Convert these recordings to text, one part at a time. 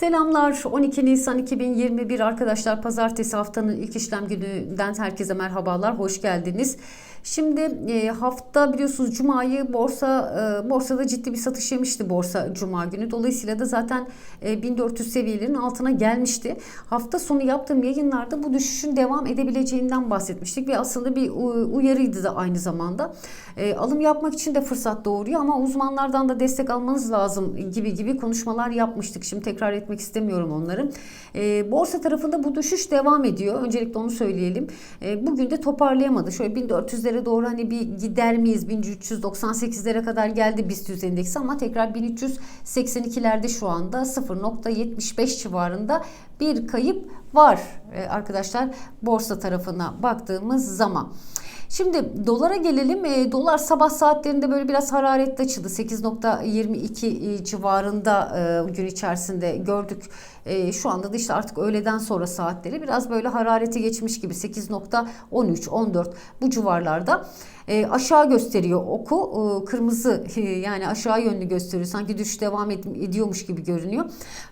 Selamlar 12 Nisan 2021 arkadaşlar pazartesi haftanın ilk işlem gününden herkese merhabalar hoş geldiniz. Şimdi e, hafta biliyorsunuz cumayı borsa e, borsada ciddi bir satış yemişti borsa cuma günü. Dolayısıyla da zaten e, 1400 seviyelerin altına gelmişti. Hafta sonu yaptığım yayınlarda bu düşüşün devam edebileceğinden bahsetmiştik ve aslında bir uyarıydı da aynı zamanda. E, alım yapmak için de fırsat doğuruyor ama uzmanlardan da destek almanız lazım gibi gibi konuşmalar yapmıştık. Şimdi tekrar etmek istemiyorum onları. E, borsa tarafında bu düşüş devam ediyor. Öncelikle onu söyleyelim. E, bugün de toparlayamadı. Şöyle 1400'lere doğru hani bir gider miyiz? 1398'lere kadar geldi BIST endeksi ama tekrar 1382'lerde şu anda 0.75 civarında bir kayıp var e, arkadaşlar borsa tarafına baktığımız zaman. Şimdi dolara gelelim. E, dolar sabah saatlerinde böyle biraz hararetli açıldı. 8.22 civarında e, gün içerisinde gördük. E, şu anda da işte artık öğleden sonra saatleri biraz böyle harareti geçmiş gibi 8.13 14 bu civarlarda. E, aşağı gösteriyor oku. E, kırmızı e, yani aşağı yönlü gösteriyor. Sanki düşüş devam ed- ediyormuş gibi görünüyor.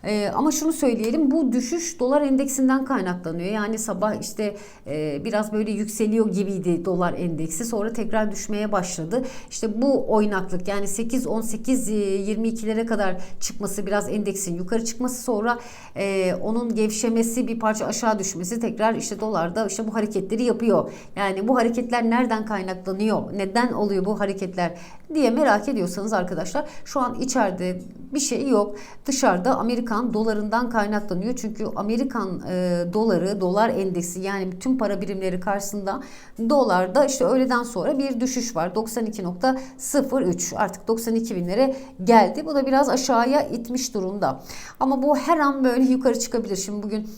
E, ama şunu söyleyelim bu düşüş dolar endeksinden kaynaklanıyor. Yani sabah işte e, biraz böyle yükseliyor gibiydi dolar endeksi. Sonra tekrar düşmeye başladı. İşte bu oynaklık yani 8 18 e, 22'lere kadar çıkması biraz endeksin yukarı çıkması sonra e, onun gevşemesi bir parça aşağı düşmesi tekrar işte dolarda işte bu hareketleri yapıyor. Yani bu hareketler nereden kaynaklanıyor? Neden oluyor bu hareketler diye merak ediyorsanız arkadaşlar şu an içeride bir şey yok. Dışarıda Amerikan dolarından kaynaklanıyor. Çünkü Amerikan e, doları, dolar endeksi yani bütün para birimleri karşısında dolarda işte öğleden sonra bir düşüş var. 92.03 artık 92 binlere geldi. Bu da biraz aşağıya itmiş durumda. Ama bu her an böyle yukarı çıkabilir. Şimdi bugün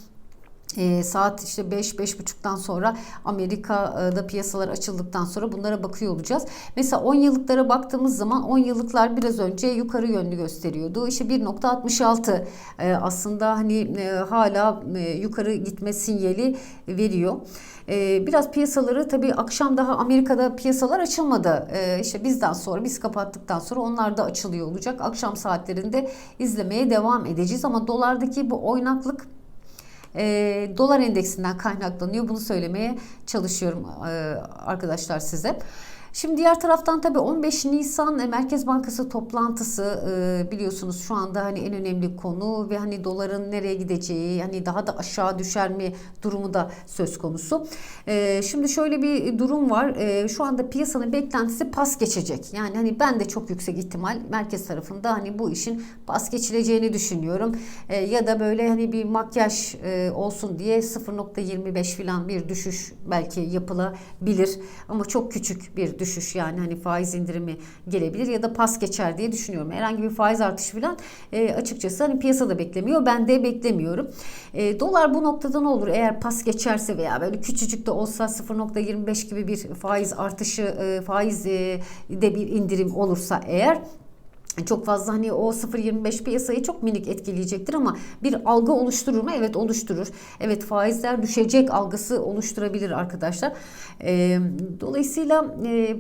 e, saat işte 5-5.30'dan sonra Amerika'da piyasalar açıldıktan sonra bunlara bakıyor olacağız. Mesela 10 yıllıklara baktığımız zaman 10 yıllıklar biraz önce yukarı yönlü gösteriyordu. İşte 1.66 e, aslında hani e, hala e, yukarı gitme sinyali veriyor. E, biraz piyasaları tabii akşam daha Amerika'da piyasalar açılmadı. E, işte bizden sonra biz kapattıktan sonra onlar da açılıyor olacak. Akşam saatlerinde izlemeye devam edeceğiz ama dolardaki bu oynaklık e, dolar endeksinden kaynaklanıyor. Bunu söylemeye çalışıyorum e, arkadaşlar size. Şimdi diğer taraftan tabii 15 Nisan Merkez Bankası toplantısı e, biliyorsunuz şu anda hani en önemli konu ve hani doların nereye gideceği hani daha da aşağı düşer mi durumu da söz konusu. E, şimdi şöyle bir durum var. E, şu anda piyasanın beklentisi pas geçecek. Yani hani ben de çok yüksek ihtimal merkez tarafında hani bu işin pas geçileceğini düşünüyorum. E, ya da böyle hani bir makyaj e, olsun diye 0.25 falan bir düşüş belki yapılabilir ama çok küçük bir düşüş yani hani faiz indirimi gelebilir ya da pas geçer diye düşünüyorum. Herhangi bir faiz artışı falan e, açıkçası hani piyasada beklemiyor. Ben de beklemiyorum. E, dolar bu noktada ne olur? Eğer pas geçerse veya böyle küçücük de olsa 0.25 gibi bir faiz artışı e, faiz e, de bir indirim olursa eğer çok fazla hani o 0.25 piyasayı çok minik etkileyecektir ama bir algı oluşturur mu? Evet oluşturur. Evet faizler düşecek algısı oluşturabilir arkadaşlar. E, dolayısıyla e,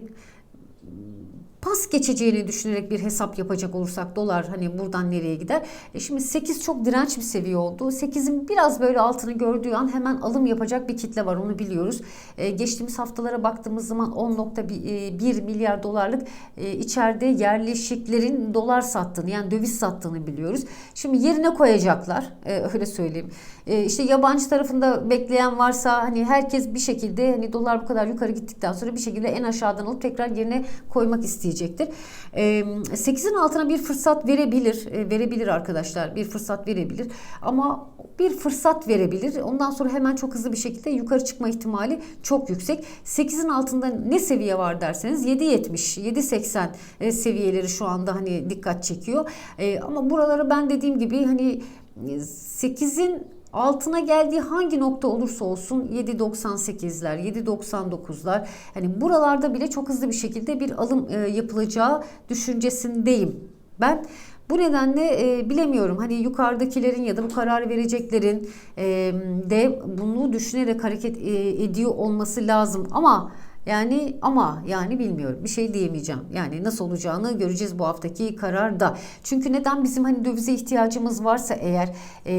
pas geçeceğini düşünerek bir hesap yapacak olursak dolar hani buradan nereye gider? E şimdi 8 çok direnç bir seviye oldu. 8'in biraz böyle altını gördüğü an hemen alım yapacak bir kitle var onu biliyoruz. E, geçtiğimiz haftalara baktığımız zaman 10.1 milyar dolarlık e, içeride yerleşiklerin dolar sattığını yani döviz sattığını biliyoruz. Şimdi yerine koyacaklar e, öyle söyleyeyim. E, işte yabancı tarafında bekleyen varsa hani herkes bir şekilde hani dolar bu kadar yukarı gittikten sonra bir şekilde en aşağıdan alıp tekrar yerine koymak isteyecektir. 8'in altına bir fırsat verebilir, e, verebilir arkadaşlar. Bir fırsat verebilir. Ama bir fırsat verebilir. Ondan sonra hemen çok hızlı bir şekilde yukarı çıkma ihtimali çok yüksek. 8'in altında ne seviye var derseniz 7.70, 7.80 e, seviyeleri şu anda hani dikkat çekiyor. E, ama buraları ben dediğim gibi hani 8'in altına geldiği hangi nokta olursa olsun 7.98'ler, 7.99'lar hani buralarda bile çok hızlı bir şekilde bir alım e, yapılacağı düşüncesindeyim. Ben bu nedenle e, bilemiyorum hani yukarıdakilerin ya da bu kararı vereceklerin e, de bunu düşünerek hareket e, ediyor olması lazım ama Yani ama yani bilmiyorum bir şey diyemeyeceğim. Yani nasıl olacağını göreceğiz bu haftaki kararda. Çünkü neden bizim hani dövize ihtiyacımız varsa eğer e,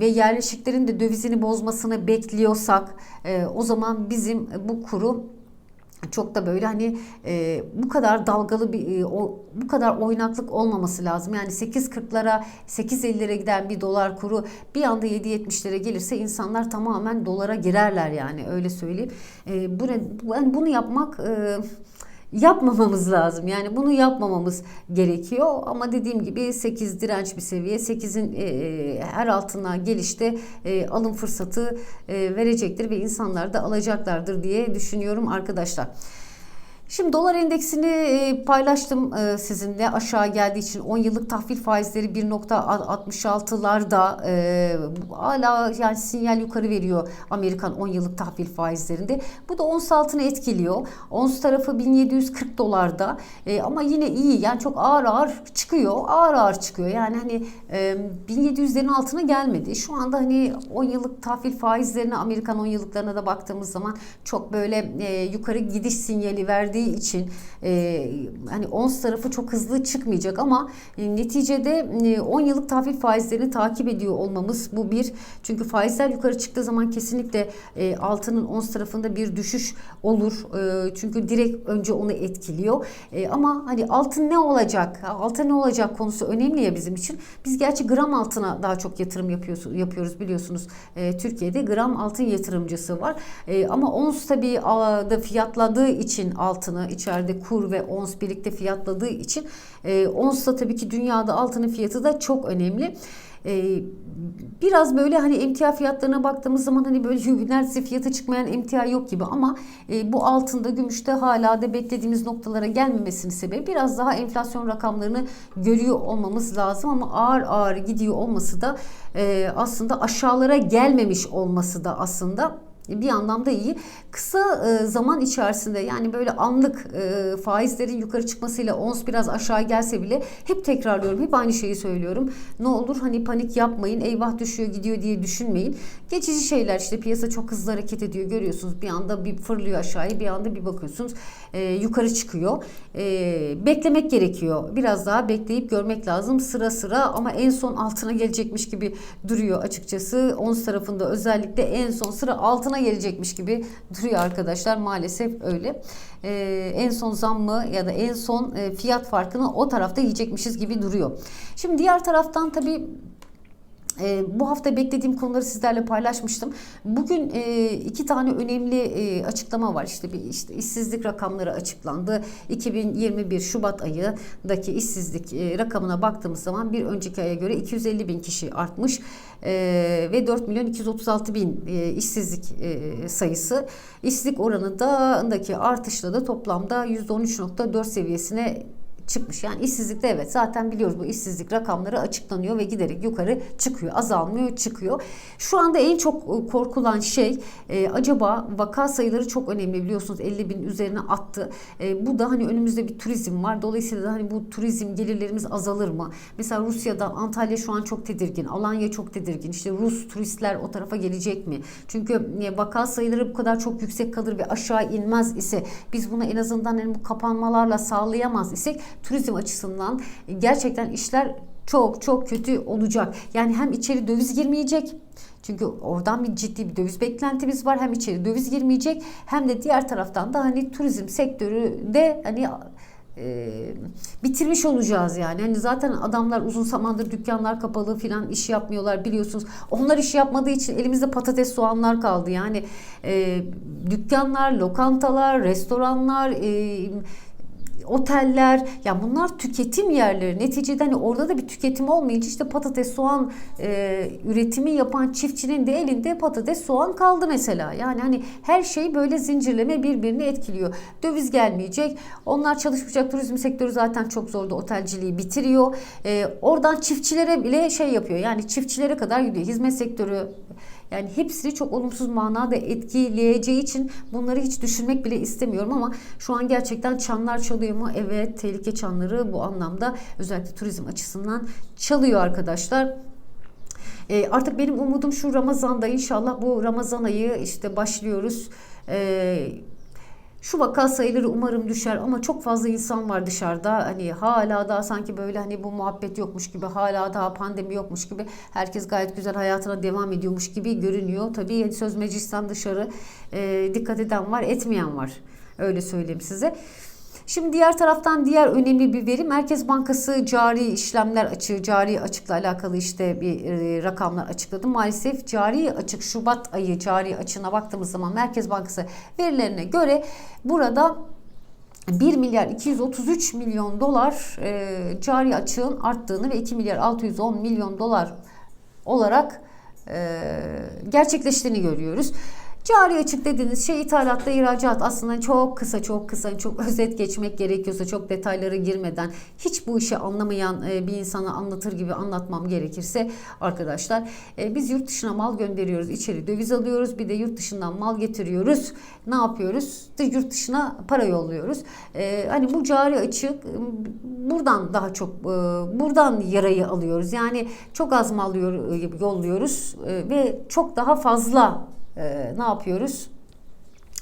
ve yerleşiklerin de dövizini bozmasını bekliyorsak e, o zaman bizim bu kuru çok da böyle hani e, bu kadar dalgalı bir e, o, bu kadar oynaklık olmaması lazım. Yani 8.40'lara 8.50'lere giden bir dolar kuru bir anda 7.70'lere gelirse insanlar tamamen dolara girerler yani öyle söyleyeyim. E, bu yani bunu yapmak e, yapmamamız lazım. Yani bunu yapmamamız gerekiyor. Ama dediğim gibi 8 direnç bir seviye. 8'in e, e, her altına gelişte e, alım fırsatı e, verecektir ve insanlar da alacaklardır diye düşünüyorum arkadaşlar. Şimdi dolar endeksini e, paylaştım e, sizinle aşağı geldiği için 10 yıllık tahvil faizleri 1.66'larda e, hala yani sinyal yukarı veriyor Amerikan 10 yıllık tahvil faizlerinde. Bu da ons altını etkiliyor. Ons tarafı 1740 dolarda ama yine iyi yani çok ağır ağır çıkıyor. Ağır ağır çıkıyor. Yani hani 1700'lerin altına gelmedi. Şu anda hani 10 yıllık tahvil faizlerine Amerikan 10 yıllıklarına da baktığımız zaman çok böyle yukarı gidiş sinyali verdi verdiği için e, hani ons tarafı çok hızlı çıkmayacak ama e, neticede e, 10 yıllık tahvil faizlerini takip ediyor olmamız bu bir. Çünkü faizler yukarı çıktığı zaman kesinlikle e, altının ons tarafında bir düşüş olur. E, çünkü direkt önce onu etkiliyor. E, ama hani altın ne olacak? Altın ne olacak konusu önemli ya bizim için. Biz gerçi gram altına daha çok yatırım yapıyoruz, yapıyoruz biliyorsunuz. E, Türkiye'de gram altın yatırımcısı var. E, ama ons tabii da fiyatladığı için altın altını içeride kur ve ons birlikte fiyatladığı için e, ons da tabii ki dünyada altının fiyatı da çok önemli. E, biraz böyle hani emtia fiyatlarına baktığımız zaman hani böyle neredeyse fiyata çıkmayan emtia yok gibi ama e, bu altında gümüşte hala da beklediğimiz noktalara gelmemesinin sebebi biraz daha enflasyon rakamlarını görüyor olmamız lazım ama ağır ağır gidiyor olması da e, aslında aşağılara gelmemiş olması da aslında bir anlamda iyi. Kısa e, zaman içerisinde yani böyle anlık e, faizlerin yukarı çıkmasıyla ons biraz aşağı gelse bile hep tekrarlıyorum. Hep aynı şeyi söylüyorum. Ne olur hani panik yapmayın. Eyvah düşüyor gidiyor diye düşünmeyin. Geçici şeyler işte piyasa çok hızlı hareket ediyor görüyorsunuz. Bir anda bir fırlıyor aşağıya bir anda bir bakıyorsunuz e, yukarı çıkıyor. Beklemek gerekiyor. Biraz daha bekleyip görmek lazım sıra sıra ama en son altına gelecekmiş gibi duruyor açıkçası. Ons tarafında özellikle en son sıra altına gelecekmiş gibi duruyor arkadaşlar. Maalesef öyle. E, en son zammı ya da en son e, fiyat farkını o tarafta yiyecekmişiz gibi duruyor. Şimdi diğer taraftan tabii e, bu hafta beklediğim konuları sizlerle paylaşmıştım. Bugün e, iki tane önemli e, açıklama var. İşte bir işte işsizlik rakamları açıklandı. 2021 Şubat ayındaki işsizlik e, rakamına baktığımız zaman bir önceki aya göre 250 bin kişi artmış e, ve 4 milyon 236 bin e, işsizlik e, sayısı. İşsizlik oranındaki artışla da toplamda %13.4 seviyesine çıkmış. Yani işsizlikte evet zaten biliyoruz bu işsizlik rakamları açıklanıyor ve giderek yukarı çıkıyor. Azalmıyor çıkıyor. Şu anda en çok e, korkulan şey e, acaba vaka sayıları çok önemli biliyorsunuz 50 bin üzerine attı. E, bu da hani önümüzde bir turizm var. Dolayısıyla da hani bu turizm gelirlerimiz azalır mı? Mesela Rusya'da Antalya şu an çok tedirgin. Alanya çok tedirgin. İşte Rus turistler o tarafa gelecek mi? Çünkü e, vaka sayıları bu kadar çok yüksek kalır ve aşağı inmez ise biz bunu en azından hani bu kapanmalarla sağlayamaz isek turizm açısından gerçekten işler çok çok kötü olacak. Yani hem içeri döviz girmeyecek. Çünkü oradan bir ciddi bir döviz beklentimiz var. Hem içeri döviz girmeyecek hem de diğer taraftan da hani turizm sektörü de hani e, bitirmiş olacağız yani. Hani zaten adamlar uzun zamandır dükkanlar kapalı filan iş yapmıyorlar biliyorsunuz. Onlar iş yapmadığı için elimizde patates soğanlar kaldı. Yani e, dükkanlar, lokantalar, restoranlar, e, oteller ya bunlar tüketim yerleri. Neticede hani orada da bir tüketim olmayınca işte patates soğan e, üretimi yapan çiftçinin de elinde patates soğan kaldı mesela. Yani hani her şey böyle zincirleme birbirini etkiliyor. Döviz gelmeyecek. Onlar çalışmayacak. Turizm sektörü zaten çok zordu. Otelciliği bitiriyor. E, oradan çiftçilere bile şey yapıyor. Yani çiftçilere kadar gidiyor. Hizmet sektörü yani hepsini çok olumsuz manada etkileyeceği için bunları hiç düşünmek bile istemiyorum ama şu an gerçekten çanlar çalıyor mu? Evet tehlike çanları bu anlamda özellikle turizm açısından çalıyor arkadaşlar. E, artık benim umudum şu Ramazan'da inşallah bu Ramazan ayı işte başlıyoruz. E, Şu vaka sayıları umarım düşer ama çok fazla insan var dışarıda. Hani hala daha sanki böyle hani bu muhabbet yokmuş gibi, hala daha pandemi yokmuş gibi. Herkes gayet güzel hayatına devam ediyormuş gibi görünüyor. Tabii söz meclisten dışarı e, dikkat eden var, etmeyen var. Öyle söyleyeyim size. Şimdi diğer taraftan diğer önemli bir veri Merkez Bankası cari işlemler açığı, cari açıkla alakalı işte bir e, rakamlar açıkladı. Maalesef cari açık Şubat ayı cari açığına baktığımız zaman Merkez Bankası verilerine göre burada 1 milyar 233 milyon dolar e, cari açığın arttığını ve 2 milyar 610 milyon dolar olarak e, gerçekleştiğini görüyoruz. Cari açık dediğiniz şey ithalatta ihracat. Aslında çok kısa çok kısa çok özet geçmek gerekiyorsa çok detaylara girmeden hiç bu işi anlamayan e, bir insana anlatır gibi anlatmam gerekirse arkadaşlar e, biz yurt dışına mal gönderiyoruz içeri döviz alıyoruz bir de yurt dışından mal getiriyoruz. Ne yapıyoruz? Yurt dışına para yolluyoruz. E, hani bu cari açık buradan daha çok buradan yarayı alıyoruz. Yani çok az mal yolluyoruz ve çok daha fazla e, ne yapıyoruz?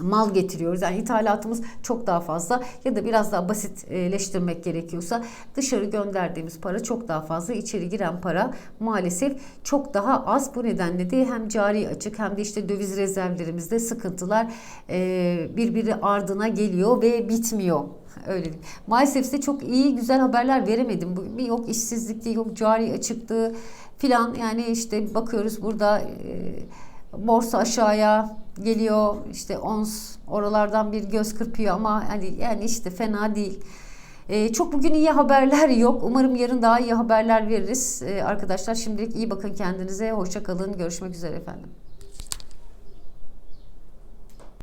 mal getiriyoruz. Yani ithalatımız çok daha fazla ya da biraz daha basitleştirmek gerekiyorsa dışarı gönderdiğimiz para çok daha fazla. içeri giren para maalesef çok daha az. Bu nedenle de hem cari açık hem de işte döviz rezervlerimizde sıkıntılar e, birbiri ardına geliyor ve bitmiyor. Öyle değil. Maalesef size çok iyi güzel haberler veremedim. Bu yok işsizlikti, yok cari açıktı filan. Yani işte bakıyoruz burada e, borsa aşağıya geliyor işte ons oralardan bir göz kırpıyor ama hani yani işte fena değil. Ee, çok bugün iyi haberler yok. Umarım yarın daha iyi haberler veririz. Ee, arkadaşlar şimdilik iyi bakın kendinize. Hoşça kalın. Görüşmek üzere efendim.